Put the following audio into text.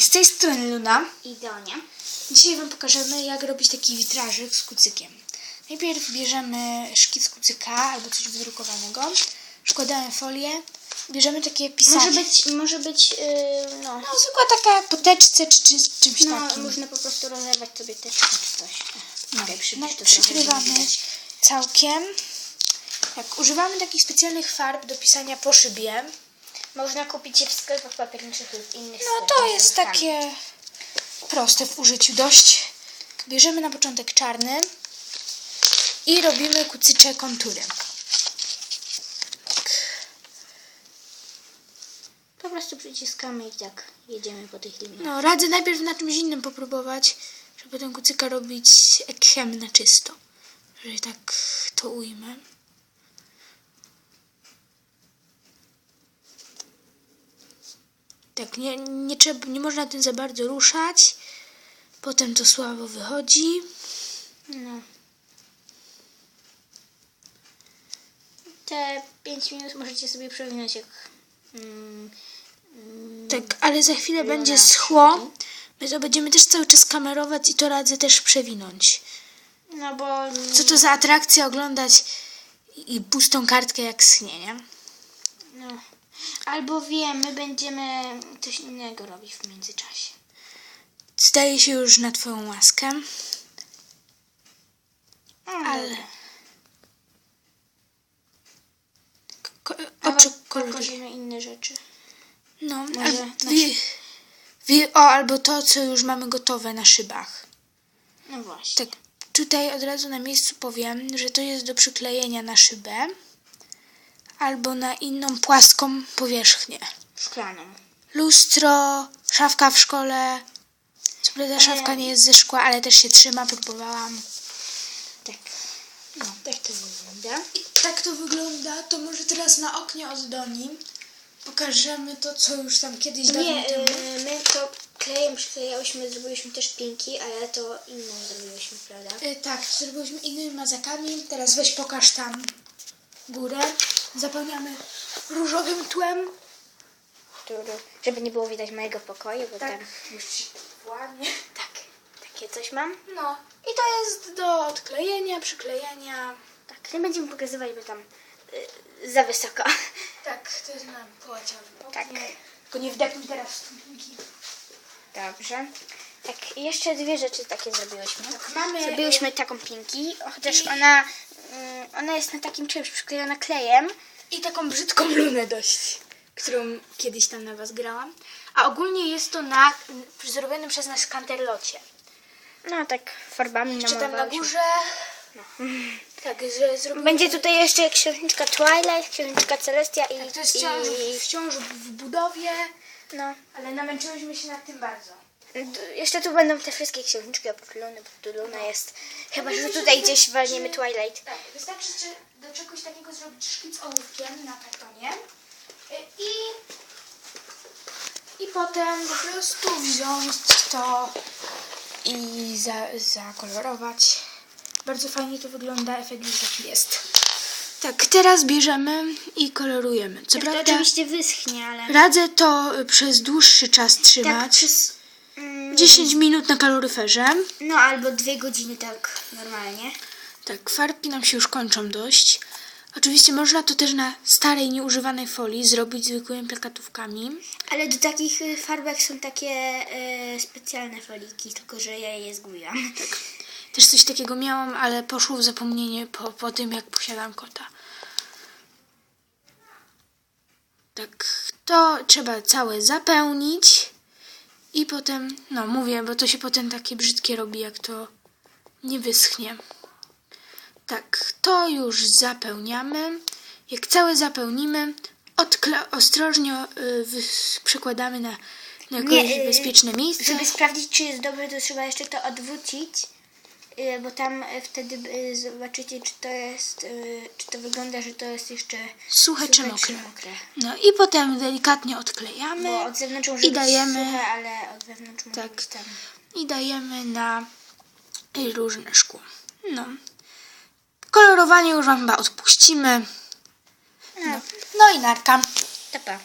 Z tej strony Luna. I Donia. Dzisiaj Wam pokażemy, jak robić taki witrażyk z kucykiem. Najpierw bierzemy szkic kucyka albo coś wydrukowanego, składamy folię, bierzemy takie pisaki. Może być, może być, yy, no, No, zwykła taka poteczce czy, czy czymś no takim. można po prostu rozlewać sobie teczkę czy coś. No, przybliż no, to przykrywamy całkiem. Jak używamy takich specjalnych farb do pisania po szybie, Można kupić je w sklepach papierniczych lub innych no sklepach to jest takie proste w użyciu dość. Bierzemy na początek czarny i robimy kucycze kontury. Po prostu przyciskamy i tak jedziemy po tych liniach. No, radzę najpierw na czymś innym popróbować, żeby ten kucyka robić ekiem na czysto. Jeżeli tak to ujmę. Tak, nie, nie, trzeba, nie można tym za bardzo ruszać. Potem to słabo wychodzi. No. Te 5 minut możecie sobie przewinąć jak... Mm, mm, Tak, ale za chwilę będzie schło. My to będziemy też cały czas kamerować i to radzę też przewinąć. no bo... Co to za atrakcja oglądać i pustą kartkę jak schnie, nie? No. Albo wiemy, będziemy coś innego robić w międzyczasie. Zdaje się już na twoją łaskę. Ale. Ko- oczy kolory. Pokażemy inne rzeczy. No, Może wi, o, albo to, co już mamy gotowe na szybach. No właśnie. Tak, tutaj od razu na miejscu powiem, że to jest do przyklejenia na szybę albo na inną płaską powierzchnię. Szklaną. Lustro, szafka w szkole. Co prawda szafka nie jest ze szkła, ale też się trzyma, próbowałam. Tak. No, tak to wygląda. I tak to wygląda, to może teraz na oknie od Doni pokażemy to, co już tam kiedyś dawno Nie, temu. y, my to klejem przyklejałyśmy, zrobiłyśmy też pinki, ale to inną zrobiłyśmy, prawda? Y, tak, zrobiliśmy innymi mazakami. Teraz weź pokaż tam górę. Zapełniamy różowym tłem. Żeby nie było widać mojego pokoju, bo Tak, tam... już ci ładnie. Tak, takie coś mam. No i to jest do odklejenia, przyklejenia. Tak, nie będziemy pokazywać, bo tam y, za wysoko. Tak, to jest na płaciowym oknie. Tak. Tylko nie wdepnij teraz. Dobrze. Tak, i jeszcze dwie rzeczy takie zrobiłyśmy. Tak, mamy, Zrobiłyśmy taką pinki, chociaż ona, mm, ona jest na takim czymś przyklejona klejem. I taką brzydką lunę dość, którą kiedyś tam na was grałam. A ogólnie jest to na zrobionym przez nas kanterlocie. No tak farbami Czy tam na górze. Tak, że zrobimy. Będzie tutaj jeszcze księżniczka Twilight, księżniczka Celestia i... Tak, to jest i wciąż, wciąż w budowie, no. ale namęczyłyśmy się nad tym bardzo. Jeszcze tu będą te wszystkie księżniczki Luny, bo tu Luna jest... Chyba, że tutaj gdzieś walniemy Twilight. Tak, wystarczy czy do czegoś takiego zrobić szkic ołówkiem na kartonie i, i potem po prostu wziąć to i za, zakolorować. Bardzo fajnie to wygląda, efekt już taki jest. Tak, teraz bierzemy i kolorujemy. Co Tak, to prawda oczywiście wyschnie, ale... radzę to y, przez dłuższy czas Tak, trzymać. przez... Mm, 10 minut na kaloryferze. no albo dwie godziny tak normalnie. Tak, farbki nam się już kończą dość. Oczywiście można to też na starej, nieużywanej folii zrobić zwykłymi plakatówkami. Ale do takich y, farbek są takie y, specjalne foliki, tylko że ja je zgubiłam. Też coś takiego miałam, ale poszło w zapomnienie po, po tym, jak posiadam kota. Tak, to trzeba całe zapełnić i potem, no mówię, bo to się potem takie brzydkie robi, jak to nie wyschnie. Tak, to już zapełniamy. Jak całe zapełnimy, ostrożnie y, przekładamy na, na jakieś Nie, y, bezpieczne miejsce. Żeby sprawdzić, czy jest dobre, to trzeba jeszcze to odwrócić, bo tam y, wtedy y, zobaczycie, czy to jest, czy to wygląda, że to jest jeszcze Suche czy mokre. mokre. No i potem delikatnie odklejamy Bo od zewnątrz i dajemy, suche, ale od wewnątrz Tak. i dajemy na różne szkło. No. Kolorowanie już wam chyba odpuścimy. No, No i narka. to pa.